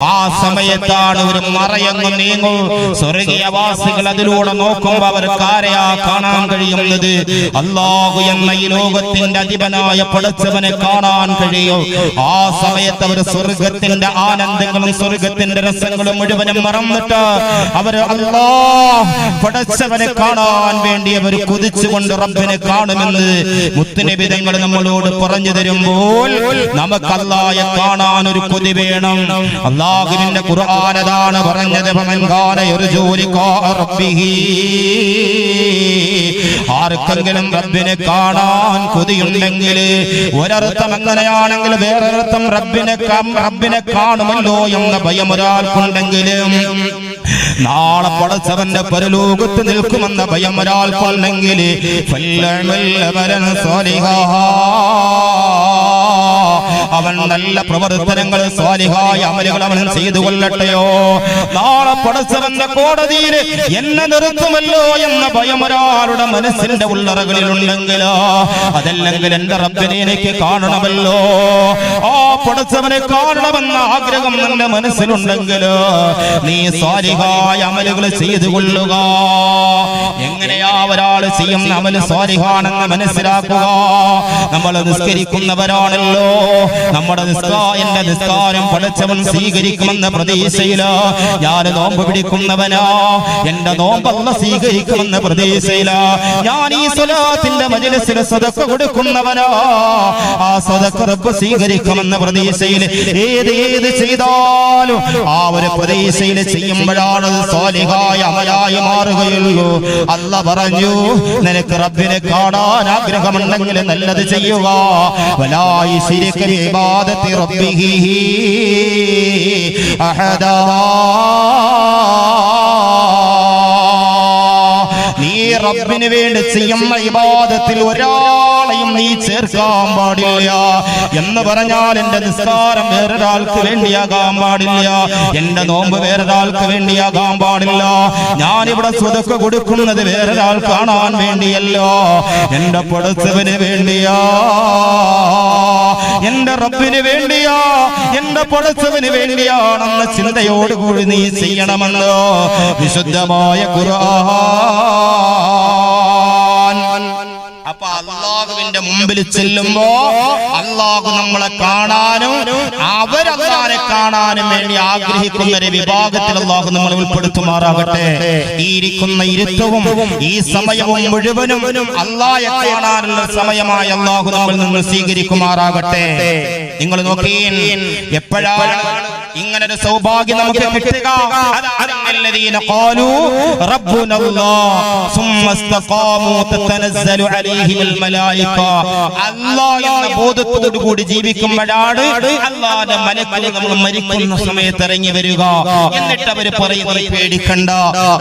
ആ സമയത്താണ് ഒരു മറയങ്ങ് നീങ്ങൂ. സ്വർഗീയവാസികൾ അതിലൂടെ നോക്കുമ്പോ അവർക്ക് ആരെയാ കാണാൻ കഴിയുന്നത്? അല്ലാഹു എന്ന ഈ ലോകത്തിന്റെ അധിപനായ പടച്ചവനെ കാണാൻ കഴിയും. ആ സമയത്ത് അവർ സ്വർഗത്തിന്റെ ആനന്ദങ്ങളും സ്വർഗത്തിന്റെ രസങ്ങളും മുഴുവനും മറന്നിട്ട് അവർ അല്ലാ പടച്ചവനെ കാണാൻ വേണ്ടി അവർ കുതിച്ചുകൊണ്ട് റബ്ബിനെ കാണുമെന്ന് മുത്തുനിബിതങ്ങൾ നമ്മളോട് പറഞ്ഞു തരുമ്പോൾ നമുക്ക് അല്ലായെ കാണാൻ ഒരു കൊതി വേണം. അള്ളാഹുവിന്റെ ഖുർആാനതാണ് പറഞ്ഞത്. ആർക്കെങ്കിലും റബ്ബിനെ കാണാൻ കൊതിയുണ്ടെങ്കിൽ ഒരർത്ഥം എങ്ങനെയാണെങ്കിൽ വേറൊരർത്ഥം റബ്ബിനെ റബ്ബിനെ കാണുമല്ലോ എന്ന ഭയം ഒരാൾക്കുണ്ടെങ്കിലും നാളെ പടച്ചവന്റെ പരലോകത്ത് നിൽക്കുമെന്ന ഭയം ഒരാൾക്കുണ്ടെങ്കിൽ. അവൻ നല്ല പ്രവർത്തനങ്ങൾ സ്വാലിഹായ അമലുകൾ അവൻ ചെയ്തു കൊള്ളട്ടെയോ? നാളെ പടച്ചവന്റെ കോടതിയിൽ എന്നെ നിർത്തുമല്ലോ എന്ന ഭയം ഒരാളുടെ മനസ്സിന്റെ ഉള്ളറകളിൽ ഉണ്ടെങ്കിലോ അതല്ലെങ്കിൽ എന്റെ റബ്ബിനെ എനിക്ക് കാണണമല്ലോ. ആ പടച്ചവനെ കാണണമെന്ന ആഗ്രഹം നിന്റെ മനസ്സിലുണ്ടെങ്കിലോ? നീ സ്വാലിഹായ അമലുകൾ ചെയ്തു കൊള്ളുക. എങ്ങനെയാ ഒരാൾ ചെയ്യുന്ന അമൽ സ്വാലിഹാണെന്ന് മനസ്സിലാക്കുക? നമ്മൾ നിസ്കരിക്കുന്നവരാണല്ലോ. നമ്മുടെ എന്റെ നിസ്കാരം പഠിച്ചവൻ സ്വീകരിക്കുമെന്ന പ്രതീക്ഷയിലോ. ഞാൻ നോമ്പ് പിടിക്കുന്നവനോ. എന്റെ നോമ്പല്ല സ്വീകരിക്കുമെന്ന പ്രതീക്ഷയിലോ. ഞാൻ ഈ സ്വലാത്തിന്റെ മജിലസിന് സ്വതക്ക കൊടുക്കുന്നവനോ. ആ സ്വതക്ക റബ്ബ് സ്വീകരിക്കുമെന്ന പ്രതീക്ഷയിൽ ഏത് ഏത് ചെയ്താലും ആ ഒരു പ്രതീക്ഷയിൽ ചെയ്യുമ്പോഴാണ് സ്വാലികായ അമലായി മാറുകയുള്ളൂ. അല്ല പറഞ്ഞു നിനക്ക് റബ്ബിനെ കാണാൻ ആഗ്രഹമുണ്ടെങ്കിൽ നല്ലത് ചെയ്യുക വലായി ശരിക്കും ഇബാദത്തി റബ്ബിഹി അഹദാ. നീ റബ്ബിന് വേണ്ടി ചെയ്യുന്ന ഇബാദത്തിൽ ഒരാളെയും നീ ചേർക്കാൻ പാടില്ല എന്ന് പറഞ്ഞാൽ എന്റെ നിസ്കാരം വേറൊരാൾക്ക് വേണ്ടിയാകാൻ പാടില്ല. എന്റെ നോമ്പ് വേറൊരാൾക്ക് വേണ്ടിയാകാൻ പാടില്ല. ഞാനിവിടെ സ്വതക്ക് കൊടുക്കുന്നത് വേറൊരാൾ കാണാൻ വേണ്ടിയല്ലോ. എന്റെ പൊടുത്തവന് വേണ്ടിയാ. എന്റെ റബ്ബിന് വേണ്ടിയോ? എന്റെ പടച്ചവന് വേണ്ടിയാണെന്ന ചിന്തയോടുകൂടി നീ ചെയ്യണമെന്നോ വിശുദ്ധമായ ഖുർആൻ. അപ്പൊ അള്ളാഹുവിന്റെ മുമ്പിൽ ചെല്ലുമ്പോ അള്ളാഹു നമ്മളെ കാണാനും അവരല്ലാരെ കാണാനും വേണ്ടി ആഗ്രഹിക്കുന്ന ഒരു വിഭാഗത്തിൽ അള്ളാഹു നമ്മൾ ഉൾപ്പെടുത്തുമാറാകട്ടെ. ഈ ഇരിക്കുന്ന ഇരുത്തവും ഈ സമയവും മുഴുവനും അള്ളാഹെ കാണാനുള്ള സമയമായി അള്ളാഹു നമ്മൾ നിങ്ങൾ സ്വീകരിക്കുമാറാകട്ടെ. നിങ്ങൾ നോക്കി എപ്പോഴാണ് ഇങ്ങനൊരു സൗഭാഗ്യം നമുക്ക് കിട്ടുക? الذين قالوا ربنا الله ثم استقاموا تتنزل عليهم الملائكة അല്ലാഹ് എന്ന ബോധത്തോടു കൂടി ജീവിക്കുമ്പോഴാണ് അള്ളാന്റെ മലക്കുകൾ നമ്മൾ മരിക്കുന്ന സമയത്ത് ഇറങ്ങി വരിക എന്നിട്ട് അവര് പറയും നീ പേടിക്കണ്ട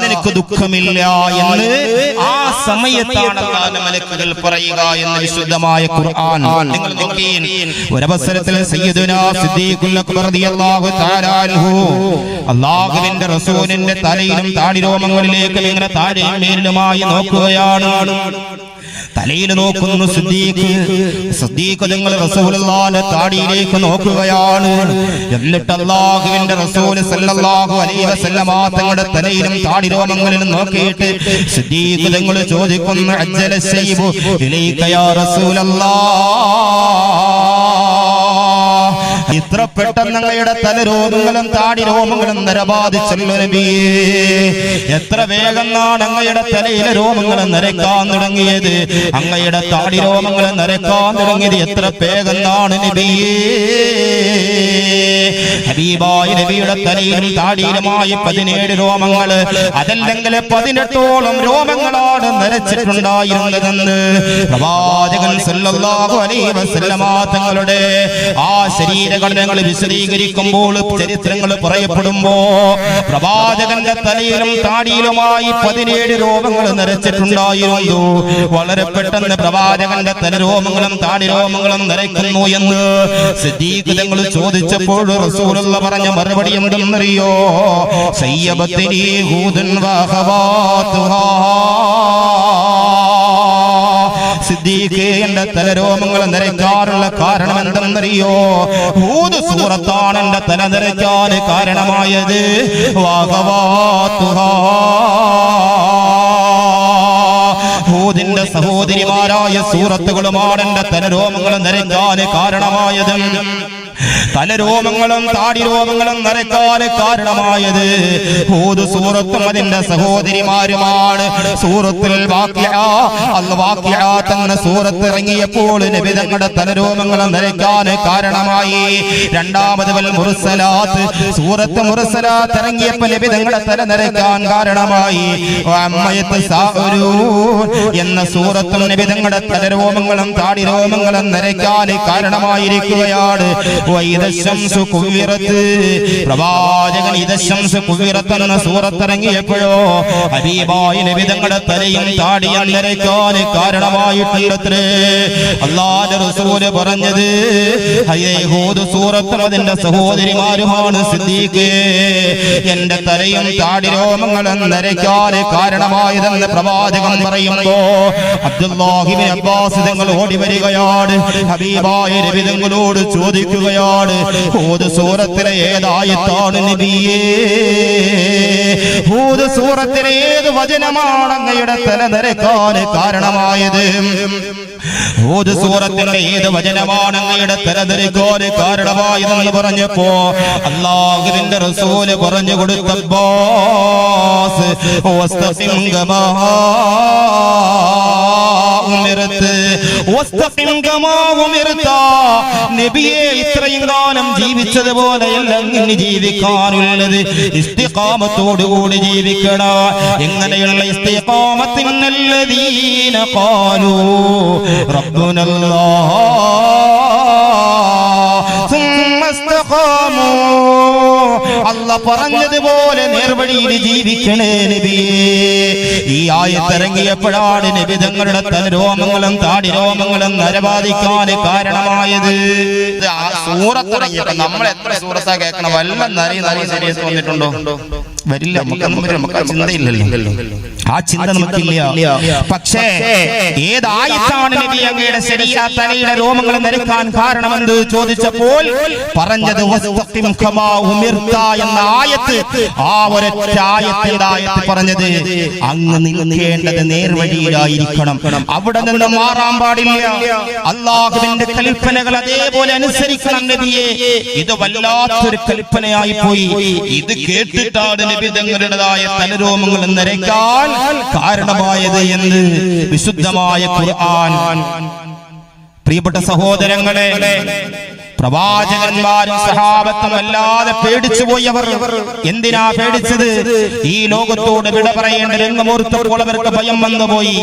നിനക്ക് ദുഃഖമില്ല എന്ന് ആ സമയത്താണ് അള്ളാന്റെ മലക്കുകൾ പറയുക എന്ന് വിശുദ്ധമായ ഖുർആൻ നിങ്ങൾ നോക്കി ഒരവസരത്തിൽ സയ്യിദുനാ സിദ്ദീഖുൽ അക്ബർ റളിയല്ലാഹു തആല അൻഹു അള്ളാഹുവിന്റെ റസൂലിന്റെ തലയിലും താടിരോമങ്ങളിലേക്കും ഇങ്ങനെ താരയും മേലിലുമായി നോക്കുകയാണ്. തലയിൽ നോക്കുന്നു സിദ്ദീഖ്. സിദ്ദീഖ് നിങ്ങൾ റസൂലുള്ളാഹിന്റെ താടിയിലേക്ക് നോക്കുകയാണ്. എന്നിട്ട് അള്ളാഹുവിന്റെ റസൂൽ സല്ലല്ലാഹു അലൈഹി വസല്ലമ തങ്ങളുടെ തലയിലും താടിരോമങ്ങളിലും നോക്കിയിട്ട് സിദ്ദീഖ് നിങ്ങൾ ചോദിക്കുന്നു അജ്ജല ശൈബു ഇലൈക യാ റസൂലല്ലാഹ് ഇത്ര പെട്ടെന്ന് അങ്ങയുടെ തലരോമങ്ങളും താടിരോമങ്ങളും നരബാധിച്ചല്ലോ നബിയേ എത്ര വേഗന്നാണ് അങ്ങയുടെ തലയിലെ രോമങ്ങൾ നരക്കാൻ തുടങ്ങിയത്? അങ്ങയുടെ താടി താടിരോമങ്ങൾ നരക്കാൻ തുടങ്ങിയത് എത്ര വേഗന്നാണ് നബിയേ ഹബീബായ നബിയുടെ തലയിലും താടിയിലുമായി പതിനേഴ് രോമങ്ങൾ അതല്ലെങ്കിൽ പതിനെട്ടോളം രോമങ്ങളാണ് നരച്ചിട്ടുണ്ടായിരുന്നതെന്ന് പ്രവാചകൻ തങ്ങളുടെ ആ ശരീരഘടനകൾ വിശദീകരിക്കുമ്പോൾ ചരിത്രങ്ങൾ പറയപ്പെടുമ്പോ പ്രവാചകന്റെ തലയിലും താടിയിലുമായി പതിനേഴ് രോമങ്ങൾ നിറച്ചിട്ടുണ്ടായിരുന്നു. വളരെ പെട്ടെന്ന് പ്രവാചകന്റെ തല രോമങ്ങളും താടി താടിരോമങ്ങളും നരയ്ക്കുന്നു എന്ന് സിദ്ധീകൃതങ്ങൾ ചോദിച്ചപ്പോൾ റസൂലുള്ള പറഞ്ഞ മറുപടി എന്തെന്നറിയോ സയ്യബത്തിനീ ഹൂതൻ വഹവാത്തുഹാ. സിദ്ദീഖ് എന്റെ തലരോമങ്ങൾ നിരക്കാറുള്ള കാരണം എന്തെന്നറിയോ? ഹൂദ് സൂറത്താണ് എന്റെ തല നിരക്കാൻ കാരണമായത്. വാഗവാത്തുഹാ സഹോദരിമാരായ സൂറത്തുകളുമാണ് എന്റെ തലരോമങ്ങൾ നരയ്ക്കാൻ കാരണമായത്. തലരോമങ്ങളും താടിരോമങ്ങളും നിറയ്ക്കാന് കാരണമായത്. ഹൂദ് സൂറത്തും അതിന്റെ സഹോദരിമാരുമാണ്. സൂറത്തിൽ എന്ന സൂറത്ത് ഇറങ്ങിയപ്പോൾ നബി തങ്ങളുടെ തലരോമങ്ങളും നിറയ്ക്കാൻ കാരണമായി. രണ്ടാമത് വൽ മുർസലാത്ത് സൂറത്ത് മുർസലാത്ത് ഇറങ്ങിയപ്പോൾ നബി തങ്ങളുടെ തല നിറയ്ക്കാൻ കാരണമായി. എന്ന സൂറത്തും നബി തങ്ങളുടെ തലരോമങ്ങളും താടിരോമങ്ങളും നിറയ്ക്കാൻ കാരണമായിരിക്കുകയാണ്. പ്രവാചകൻ ഇദശംസു കുവിറത്ത് എന്ന സൂറത്തിറങ്ങിയപ്പോഴോ ഹബീബായ നബിതങ്ങളുടെ തലയും താടിയും നരക്കാൻ കാരണമായിട്ടുണ്ടത്രേ അല്ലാഹുവിന്റെ റസൂൽ പറഞ്ഞത് ഹയ്യേ ഹൂദ് സൂറത്തും അതിന്റെ സഹോദരിമാരുമാണ് സിദ്ദീഖ്. എന്റെ തലയും താടിരോമങ്ങളും നരയ്ക്കാൻ കാരണമായതെന്ന് പ്രവാചകൻ പറയുമ്പോ അബ്ദുല്ലാഹിബിൻ അബ്ബാസ് തങ്ങൾ ഓടി വരികയാണ്. ഹബീബായ നബി തങ്ങളോട് ചോദിക്കുകയാണ് ഹൂദ് സൂറത്തിലെ ഏതായിട്ടാണ് നബിയേ? ഹൂദ് സൂറത്തിലെ ഏത് വചനമാണ് അങ്ങയുടെ തല നരക്കാൻ കാരണമായത്? ഹൂദ് സൂറത്തിലെ ഏത് വചനമാണ് അങ്ങയുടെ തല നരക്കാൻ കാരണമായതെന്ന് പറഞ്ഞപ്പോ അള്ളാഹുവിന്റെ റസൂൽ പറഞ്ഞു കൊടുത്ത നബിയെ ഇത്രയും കാലം ജീവിച്ചതുപോലെയല്ല ഇനി ജീവിക്കാനുള്ളത് ഇസ്തിഖാമത്തോടുകൂടി ജീവിക്കണ എങ്ങനെയുള്ള ഇസ്തിഖാമത്തിനല്ലദീന ഖാലൂ റബ്ബുനല്ലാഹ് ثم استقاموا അല്ല പറഞ്ഞതുപോലെ നേർവഴിയിൽ ജീവിക്കണേ നബിയേ ഈ ആയത്തിറങ്ങിയപ്പോഴാണ് നബി തങ്ങളുടെ തലരോമങ്ങളും താടിരോമങ്ങളും നരബാധിക്കാൻ കാരണമായത്. സൂറത്തിറങ്ങിയപ്പോ നമ്മൾ എത്ര സൂറത്താ കേൾക്കണം വല്ല നരി നരി ശരീരത്ത് വന്നിട്ടുണ്ടോ? വരില്ല നമുക്ക് നമുക്ക് ചിന്തയില്ലല്ലോ. ആ ചിന്ത നമുക്കില്ല. പക്ഷേ ഏതായിട്ടാണ് നബി അങ്ങയുടെ ശരീര തലയുടെ രോമങ്ങൾ നിരക്കാൻ കാരണമെന്ന് ചോദിച്ചപ്പോൾ പറഞ്ഞത് എന്ന ആയത്ത്. ആ ഒരൊറ്റ ആയത്തിന്റെ ആയത്ത് പറഞ്ഞത്? അങ്ങ് നിൽക്കേണ്ടത് നേർവഴിയിലായിരിക്കണം. അവിടെ നിന്ന് മാറാൻ പാടില്ല. അള്ളാഹുവിന്റെ കൽപ്പനകൾ അതേപോലെ അനുസരിക്കണം നബിയെ. ഇത് വല്ലാത്തൊരു കൽപ്പനയായി പോയി. ഇത് കേട്ടിട്ടാണ് നബി തങ്ങളുടേതായ തലരോമങ്ങൾ നിരക്കാൻ കാരണമായത് എന്ന് വിശുദ്ധമായ ഖുർആൻ. പ്രിയപ്പെട്ട സഹോദരങ്ങളെ പ്രവാചകന്മാരും സഹാബത്തും അല്ലാതെ പേടിച്ചു പോയവർ എന്തിനാ പേടിച്ചത്? ഈ ലോകത്തോട് വിട പറയേണ്ട രംഗമൂർത്തപ്പോൾ അവർക്ക് ഭയം വന്നുപോയി.